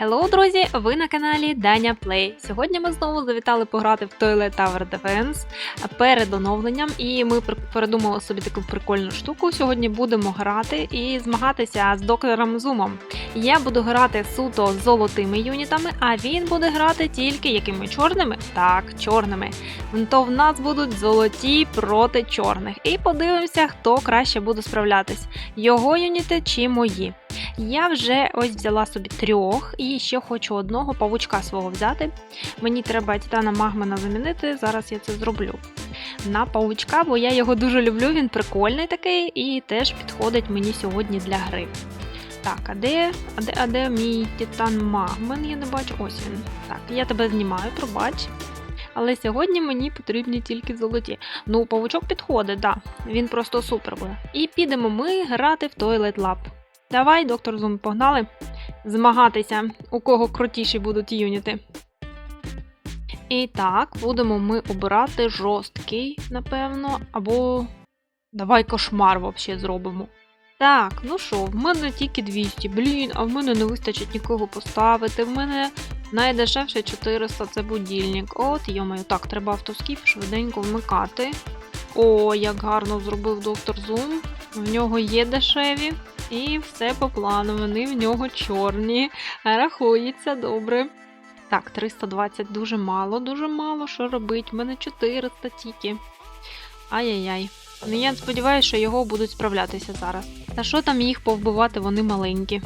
Хеллоу, друзі! Ви на каналі Даня Плей. Сьогодні ми знову завітали пограти в Toilet Tower Defense перед оновленням, і ми передумали собі таку прикольну штуку. Сьогодні будемо грати і змагатися з доктором Зумом. Я буду грати суто золотими юнітами, а він буде грати тільки якими чорними? Так, чорними. То в нас будуть золоті проти чорних. І подивимося, хто краще буде справлятись: його юніти чи мої. Я вже ось взяла собі трьох і ще хочу одного павучка свого взяти. Мені треба титана магмана замінити. Зараз я це зроблю. На павучка, бо я його дуже люблю, він прикольний такий і теж підходить мені сьогодні для гри. Так, а де, а де, а де мій титан магмен? Я не бачу. Ось він. Так, я тебе знімаю, пробач. Але сьогодні мені потрібні тільки золоті. Ну, павучок підходить, да. Він просто супер буде. І підемо ми грати в Toilet Lab. Давай, доктор Зум, погнали змагатися, у кого крутіші будуть юніти. І так, будемо ми обирати жорсткий, напевно, або давай кошмар взагалі зробимо. Так, ну що, в мене тільки 200. Блін, а в мене не вистачить нікого поставити. В мене найдешевше 400 це будильник. От, йомаю, так, треба автоскіп швиденько вмикати. О, як гарно зробив доктор Зум. В нього є дешеві. І все по плану. Вони в нього чорні. Рахується добре. Так, 320 дуже мало, дуже мало. Що робить? У мене 400 тільки. Ай-яй-яй. Ну я сподіваюся, що його будуть справлятися зараз. Та що там їх повбивати, вони маленькі.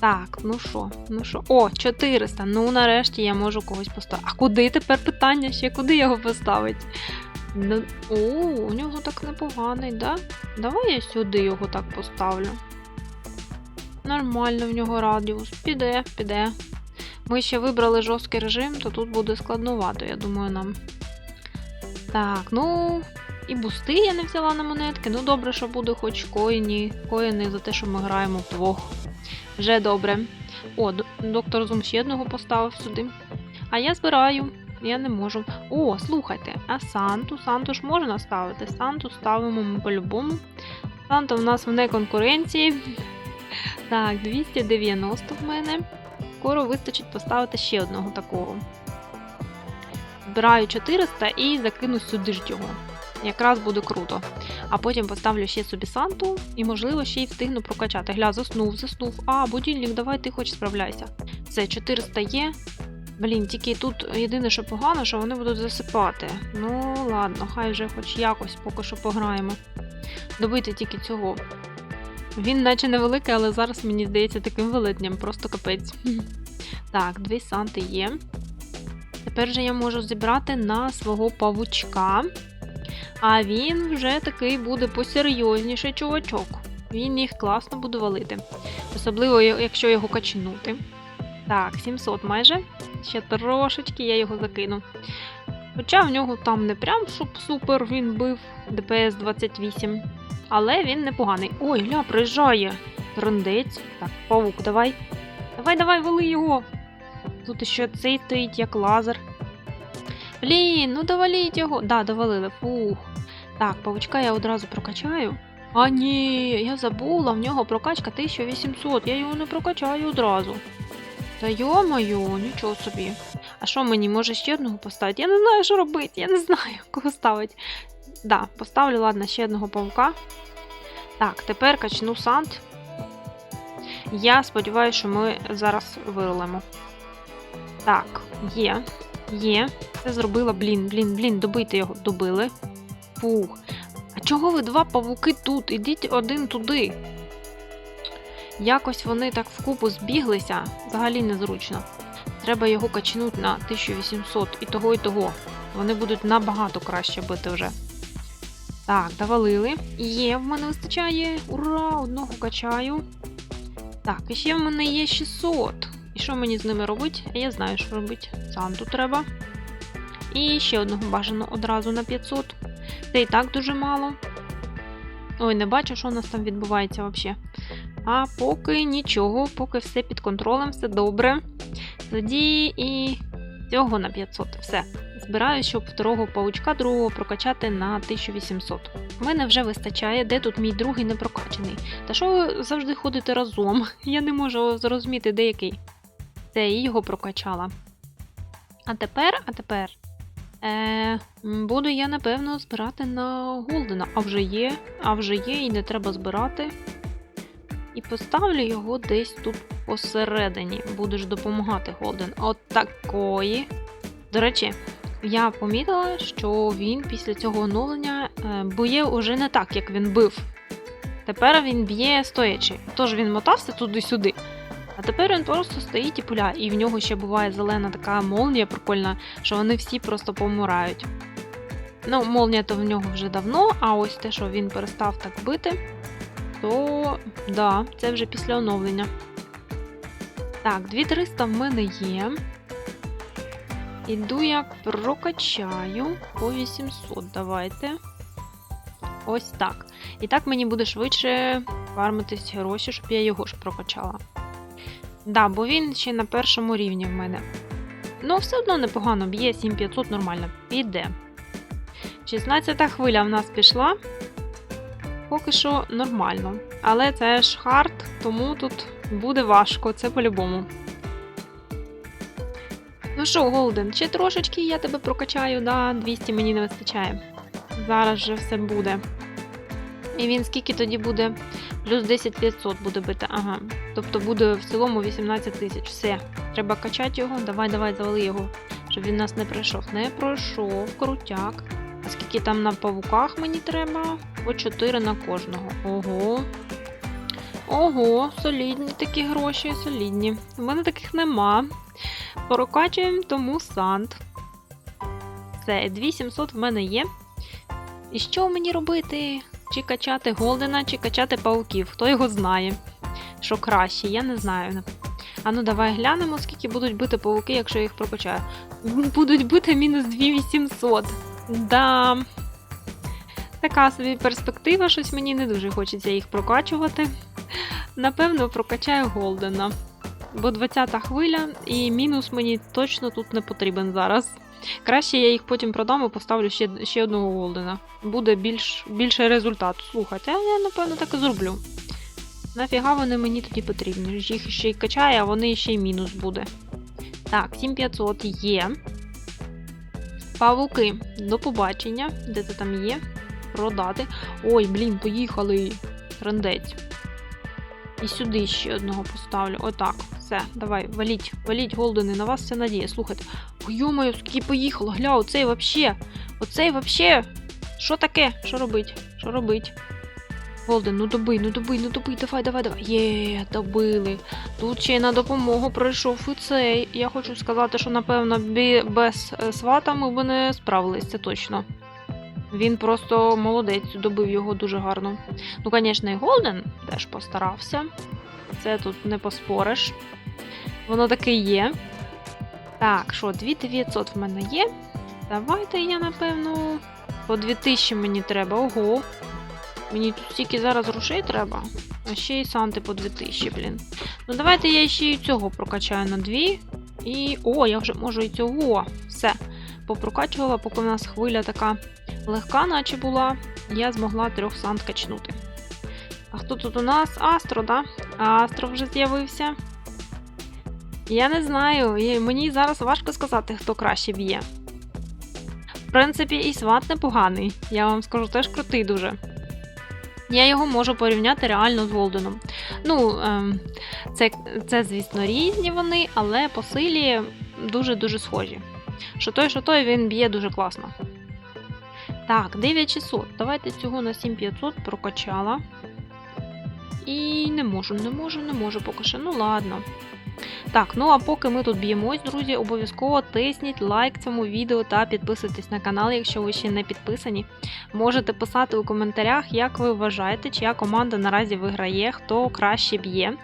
Так, ну що, ну що. О, 400. Ну, нарешті я можу когось поставити. А куди тепер питання ще? Куди його поставити? О, у нього так непоганий, да? Давай я сюди його так поставлю. Нормально в нього радіус. Піде, піде. Ми ще вибрали жорсткий режим, то тут буде складнувато, я думаю, нам. Так, ну. І бусти я не взяла на монетки. Ну, добре, що буде хоч коїні. Коїни за те, що ми граємо вдвох. Вже добре. О, доктор Зум ще одного поставив сюди. А я збираю. Я не можу. О, слухайте, а Санту? Санту ж можна ставити. Санту ставимо ми по-любому. Санта в нас вне конкуренції. Так, 290 в мене. Скоро вистачить поставити ще одного такого. Збираю 400 і закину сюди ж його. Якраз буде круто. А потім поставлю ще собі Санту і, можливо, ще й встигну прокачати. Гля, заснув, заснув. А, будильник, давай ти хоч справляйся. Все, 400 є. Блін, тільки тут єдине, що погано, що вони будуть засипати. Ну, ладно, хай вже хоч якось поки що пограємо. Добити тільки цього. Він наче невеликий, але зараз мені здається таким велетням, просто капець. Так, дві санти є. Тепер же я можу зібрати на свого павучка. А він вже такий буде посерйозніший чувачок. Він їх класно буде валити. Особливо, якщо його качнути. Так, 700 майже. Ще трошечки я його закину. Хоча в нього там не прям щоб супер він бив ДПС 28. Але він непоганий. Ой, гля, приїжджає. Трендець. Так, павук, давай. Давай, давай, вали його. Тут ще цей стоїть як лазер. Блін, ну доваліть його. Да, довалили. Фух. Так, павучка я одразу прокачаю. А ні, я забула, в нього прокачка 1800. Я його не прокачаю одразу. Та йо-моє, нічого собі. А що мені, може ще одного поставити? Я не знаю, що робити, я не знаю, кого ставити. Да, поставлю, ладно, ще одного павука. Так, тепер качну сант. Я сподіваюся, що ми зараз вирулимо. Так, є. Є. Це зробила, блін, блін, блін, добити його. Добили. Фух. А чого ви два павуки тут? Ідіть один туди. Якось вони так вкупу збіглися, взагалі незручно. Треба його качнути на 1800 і того, і того. Вони будуть набагато краще бити вже. Так, довалили. Є, в мене вистачає. Ура! Одного качаю. Так, і ще в мене є 600. І що мені з ними робити? Я знаю, що робити. Санту треба. І ще одного бажано одразу на 500. Це і так дуже мало. Ой, не бачу, що у нас там відбувається взагалі. А поки нічого, поки все під контролем, все добре. Тоді і цього на 500. Все. Збираю, щоб второго паучка другого прокачати на 1800. У мене вже вистачає, де тут мій другий не прокачаний. Та що ви завжди ходите разом? Я не можу зрозуміти, де який. Це і його прокачала. А тепер, а тепер. Е, буду я, напевно, збирати на Голдена. А вже є, а вже є, і не треба збирати. І поставлю його десь тут посередині. Будеш допомагати Голден. От такої. До речі, я помітила, що він після цього оновлення е, б'є уже не так, як він бив. Тепер він б'є стоячи. Тож він мотався туди-сюди. А тепер він просто стоїть і пуляє. І в нього ще буває зелена така молнія прикольна, що вони всі просто помирають. Ну, молнія то в нього вже давно, а ось те, що він перестав так бити, то да, це вже після оновлення. Так, 2300 в мене є. Іду я прокачаю по 800. Давайте. Ось так. І так мені буде швидше фармитись гроші, щоб я його ж прокачала. Да, бо він ще на першому рівні в мене. Ну, все одно непогано б'є 7500 нормально. Піде. 16 хвиля в нас пішла. Поки що нормально. Але це ж хард, тому тут буде важко, це по-любому. Ну що, Голден, ще трошечки я тебе прокачаю, да, 200 мені не вистачає. Зараз же все буде. І він скільки тоді буде? Плюс 10 500 буде бити. Ага. Тобто буде в цілому 18 тисяч. Все. Треба качати його. Давай, давай, завали його. Щоб він нас не пройшов. Не пройшов. Крутяк. А скільки там на павуках мені треба? По 4 на кожного. Ого. Ого, солідні такі гроші, солідні. У мене таких нема. Прокачуємо тому сант. Все, 2700 в мене є. І що мені робити? Чи качати Голдена, чи качати пауків? Хто його знає? Що краще, я не знаю. А ну давай глянемо, скільки будуть бити пауки, якщо я їх прокачаю. Будуть бити мінус 2800. Да. Така собі перспектива, щось мені не дуже хочеться їх прокачувати. Напевно, прокачаю Голдена. Бо 20-та хвиля, і мінус мені точно тут не потрібен зараз. Краще я їх потім продам і поставлю ще, ще одного Голдена. Буде більш, більше результату. Слухайте, а я напевно так і зроблю. Нафіга вони мені тоді потрібні? Їх ще й качає, а вони ще й мінус буде. Так, 7500 є. Павуки, до побачення. Де це там є? Продати. Ой, блін, поїхали. Трендець. І сюди ще одного поставлю. Отак. Все, давай, валіть, валіть, голдени, на вас все надія. Слухайте. Йомаю, скільки поїхало, гля, оцей вообще. Оцей вообще. Що таке? Що робить? Що робить? Голден, ну добий, ну добий, ну добий, давай, давай, давай. Є, добили. Тут ще й на допомогу прийшов і цей. Я хочу сказати, що, напевно, без е, свата ми б не справились, це точно. Він просто молодець, добив його дуже гарно. Ну, звісно, і Голден теж постарався. Це тут не поспориш. Воно таке є. Так, що, 2900 в мене є. Давайте я, напевно, по 2000 мені треба. Ого. Мені тут стільки зараз грошей треба. А ще й санти по 2000, блін. Ну, давайте я ще й цього прокачаю на 2. І. О, я вже можу і цього. Все. Попрокачувала, поки в нас хвиля така легка, наче була, я змогла трьох сант качнути. А хто тут у нас? Астро, да? Астро вже з'явився. Я не знаю, і мені зараз важко сказати, хто краще б'є. В принципі, і сват непоганий. Я вам скажу, теж крутий дуже. Я його можу порівняти реально з Голденом. Ну, ем, це, це, звісно, різні вони, але по силі дуже-дуже схожі. Що той, що той, він б'є дуже класно. Так, 9600. Давайте цього на 7500 прокачала. І не можу, не можу, не можу поки що. Ну ладно. Так, ну а поки ми тут б'ємось, друзі, обов'язково тисніть лайк цьому відео та підписуйтесь на канал, якщо ви ще не підписані. Можете писати у коментарях, як ви вважаєте, чия команда наразі виграє, хто краще б'є.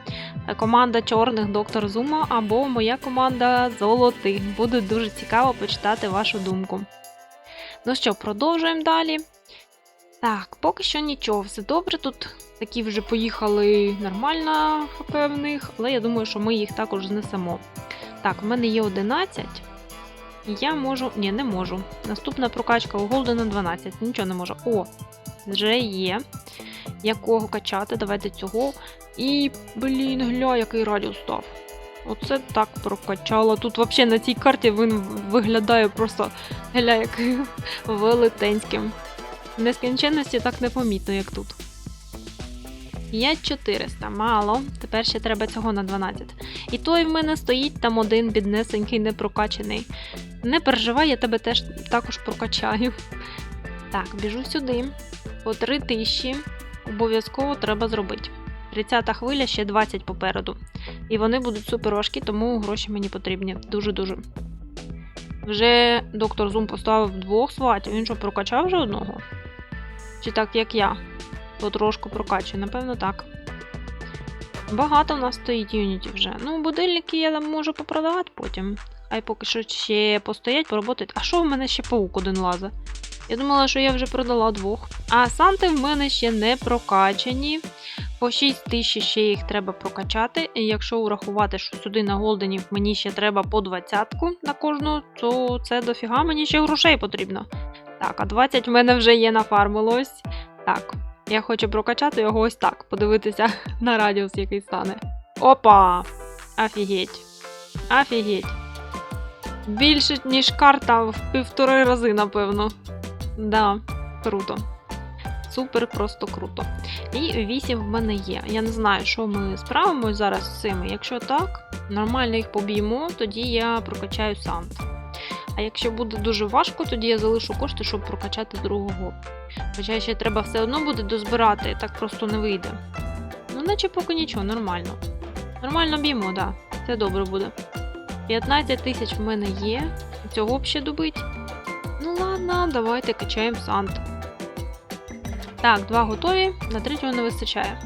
Команда чорних доктор Зума або моя команда золотих. Буде дуже цікаво почитати вашу думку. Ну що, продовжуємо далі. Так, поки що нічого, все добре. Тут такі вже поїхали нормально хп в них, але я думаю, що ми їх також знесемо. Так, в мене є 11. Я можу. Ні, не можу. Наступна прокачка у Голдена 12. Нічого не можу. О, вже є. Якого качати? Давайте цього. І, блін, гля, який радіус став. Оце так прокачало. Тут взагалі на цій карті він виглядає просто гля як велетенським. В нескінченності так непомітно, як тут. 5400, мало. Тепер ще треба цього на 12. І той в мене стоїть там один біднесенький, непрокачений. Не переживай, я тебе теж також прокачаю. Так, біжу сюди. По 3000 обов'язково треба зробити. 30 хвиля ще 20 попереду. І вони будуть суперошки, тому гроші мені потрібні. Дуже-дуже. Вже доктор Зум поставив двох сватів. Він що, прокачав вже одного? Чи так, як я? Потрошку прокачую, напевно, так. Багато в нас стоїть юнітів вже. Ну, будильники я там можу попродавати потім. Хай поки що ще постоять, поработають. А що в мене ще паук один лазить? Я думала, що я вже продала двох. А санти в мене ще не прокачані. По 6 тисяч ще їх треба прокачати. І якщо урахувати, що сюди на голденів мені ще треба по 20 на кожну, то це дофіга мені ще грошей потрібно. Так, а 20 в мене вже є нафармилось. Так, я хочу прокачати його ось так, подивитися на радіус, який стане. Опа! Офігеть. Офігеть. Більше, ніж карта в півтори рази, напевно. Да, круто. Супер, просто круто. І 8 в мене є. Я не знаю, що ми справимось зараз з цими. Якщо так, нормально їх поб'ємо, тоді я прокачаю сант. А якщо буде дуже важко, тоді я залишу кошти, щоб прокачати другого. Хоча ще треба все одно буде дозбирати, так просто не вийде. Ну, наче поки нічого, нормально. Нормально б'ємо, так. Да. Це добре буде. 15 тисяч в мене є. Цього б ще добить. Ну ладно, давайте качаємо сант. Так, два готові, на третього не вистачає.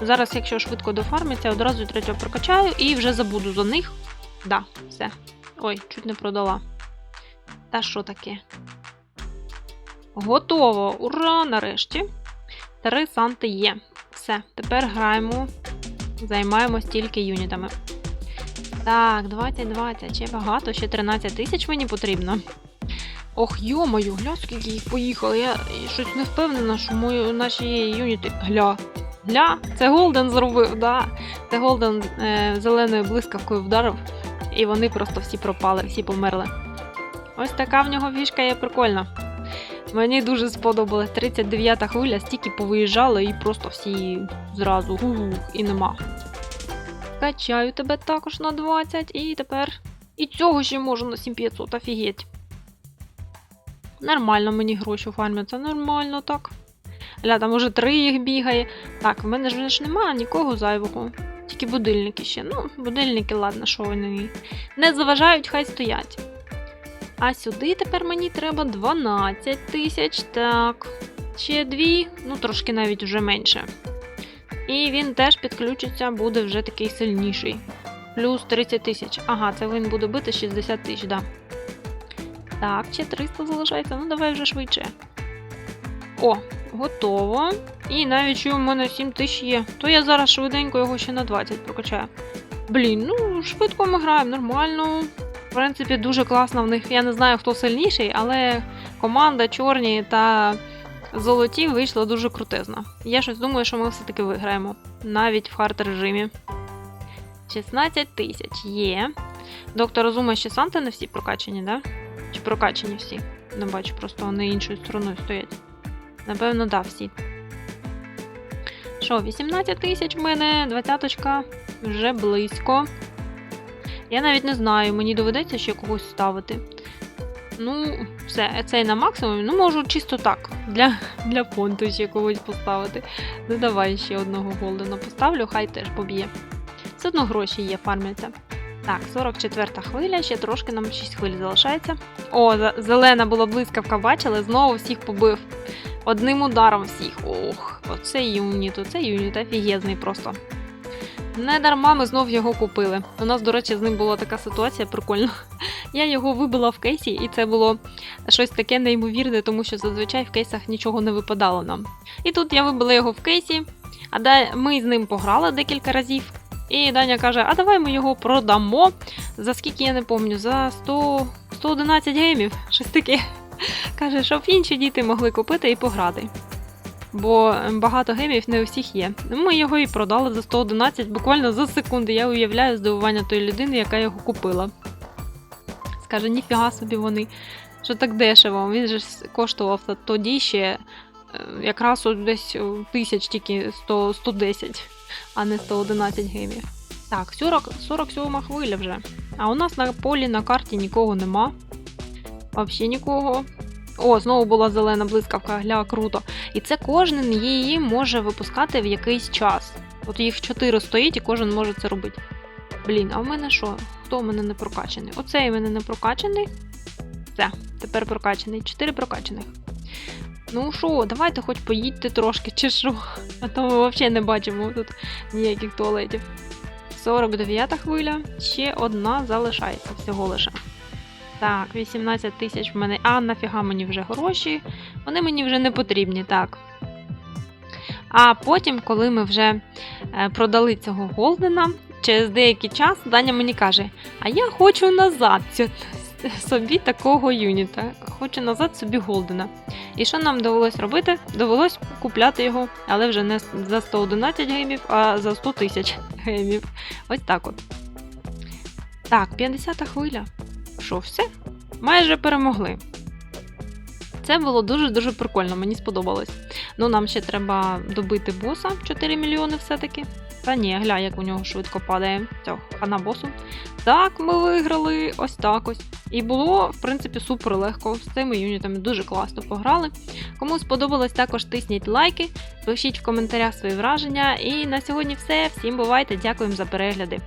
Зараз, якщо швидко дофармиться, одразу третього прокачаю і вже забуду за них. Да, все. Ой, чуть не продала. Та що таке? Готово! Ура! Нарешті. Три санти є. Все, тепер граємо, займаємось тільки юнітами. Так, 20, 20, ще багато, ще 13 тисяч мені потрібно. Ох, йомаю, гля, скільки їх поїхало. Я щось не впевнена, що мої, наші юніти. Гля. Гля, це Голден зробив, да. Це Голден е, зеленою блискавкою вдарив, і вони просто всі пропали, всі померли. Ось така в нього фішка є прикольна. Мені дуже сподобалась 39-та хвиля, стільки повиїжджали і просто всі зразу гух і нема. Качаю тебе також на 20 і тепер. І цього ще можу на 7500, офігеть. Нормально мені гроші фармляться, нормально так. Ля, там уже три їх бігає. Так, в мене ж ж немає нікого зайвого. Тільки будильники ще. Ну, будильники, ладно, що вони не заважають, хай стоять. А сюди тепер мені треба 12 тисяч. Так. Ще дві, ну трошки навіть вже менше. І він теж підключиться, буде вже такий сильніший. Плюс 30 тисяч. Ага, це він буде бити 60 тисяч, да. Так, ще 300 залишається, ну давай вже швидше. О, готово. І навіть що у мене 7 тисяч є, то я зараз швиденько його ще на 20 прокачаю. Блін, ну швидко ми граємо, нормально. В принципі, дуже класно в них. Я не знаю, хто сильніший, але команда чорні та золоті вийшла дуже крутезна. Я щось думаю, що ми все-таки виграємо. Навіть в хард режимі. 16 тисяч є. Доктор Розума ще санти не всі прокачані, да? Чи прокачані всі? Не бачу, просто вони іншою стороною стоять. Напевно, да, всі. Що, 18 тисяч в мене, 20-ка вже близько. Я навіть не знаю, мені доведеться ще когось ставити. Ну, все, цей на максимум. Ну, можу чисто так. Для для фонту ще когось поставити. Ну, давай ще одного голдена поставлю, хай теж поб'є. Все одно гроші є, фармляться. Так, 44 хвиля, ще трошки нам 6 хвиль залишається. О, зелена була блискавка, бачили, знову всіх побив. Одним ударом всіх. Ох, оце юніт, оце юніт, офігезний просто. Не дарма ми знов його купили. У нас, до речі, з ним була така ситуація прикольна. Я його вибила в кейсі, і це було щось таке неймовірне, тому що зазвичай в кейсах нічого не випадало нам. І тут я вибила його в кейсі, а ми з ним пограли декілька разів. І Даня каже: а давай ми його продамо. За скільки я не пам'ятаю, за 100, 111 геймів. Щось таке. Каже, щоб інші діти могли купити і пограти. бо багато гемів не у всіх є. Ми його і продали за 111 буквально за секунди. Я уявляю здивування тої людини, яка його купила. Скаже, ніфіга собі вони, що так дешево. Він же коштував тоді ще якраз от десь тисяч тільки 100, 110, а не 111 гемів. Так, 40, 47 хвиля вже. А у нас на полі на карті нікого нема. Взагалі нікого. О, знову була зелена блискавка, гля, круто. І це кожен її може випускати в якийсь час. От їх 4 стоїть і кожен може це робити. Блін, а в мене що? Хто в мене не прокачаний? Оцей в мене не прокачаний. Все, тепер прокачаний. 4 прокачаних. Ну що, давайте хоч поїдьте трошки, чи що. А то ми взагалі не бачимо тут ніяких туалетів. 49 хвиля, ще одна залишається всього лише. Так, 18 тисяч в мене. А нафіга мені вже гроші? Вони мені вже не потрібні, так. А потім, коли ми вже е, продали цього Голдена, через деякий час Даня мені каже: А я хочу назад цю, собі такого юніта. Хочу назад собі Голдена. І що нам довелось робити? Довелось купляти його, але вже не за 111 геймів, а за 100 тисяч геймів. Ось так от. Так, 50-та хвиля. Що, все? Майже перемогли. Це було дуже-дуже прикольно, мені сподобалось. Ну, нам ще треба добити боса 4 мільйони все-таки. Та ні, гля, як у нього швидко падає. Цього, хана босу. Так, ми виграли ось так ось. І було, в принципі, супер легко. З цими юнітами дуже класно пограли. Кому сподобалось, також тисніть лайки, пишіть в коментарях свої враження. І на сьогодні все. Всім бувайте, дякуємо за перегляди.